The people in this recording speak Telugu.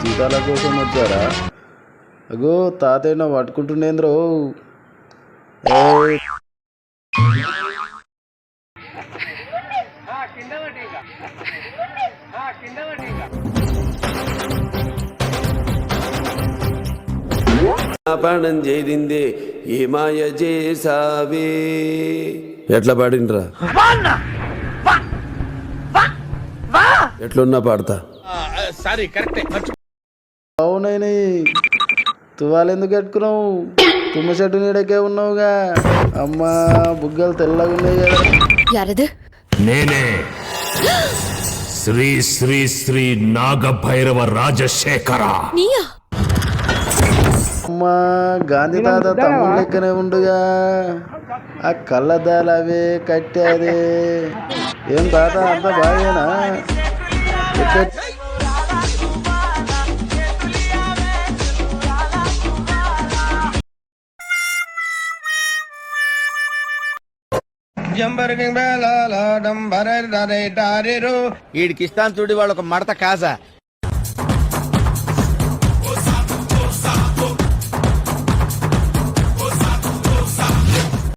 జీతాల కోసం వచ్చారా? అగో తాతయ్య పట్టుకుంటుండేంద్రో. ఏయ్, పాపణం చేరిందే ఏ మాయ చేసావే. ఎట్లా పాడిండ్రా? ఎట్లున్నా పాడతా. అవునైనా తువాలు ఎందుకు కట్టుకున్నావు? తుమ్మ చెట్టు నీడకే ఉన్నావుగా. అమ్మా బుగ్గలు తెల్లగా ఉన్నాయి కదా. యారదు? నేనే శ్రీ శ్రీ శ్రీ నాగభైరవ రాజశేఖర. నీయా? అమ్మా గాంధీ తాత తమ్ముడు లెక్కనే ఉండుగా. ఆ కళ్ళద్దాలు అవే కట్టాది. ఏం తాత అంత బాగేనా ఇస్తాను చూడు వాళ్ళు ఒక మడత కాస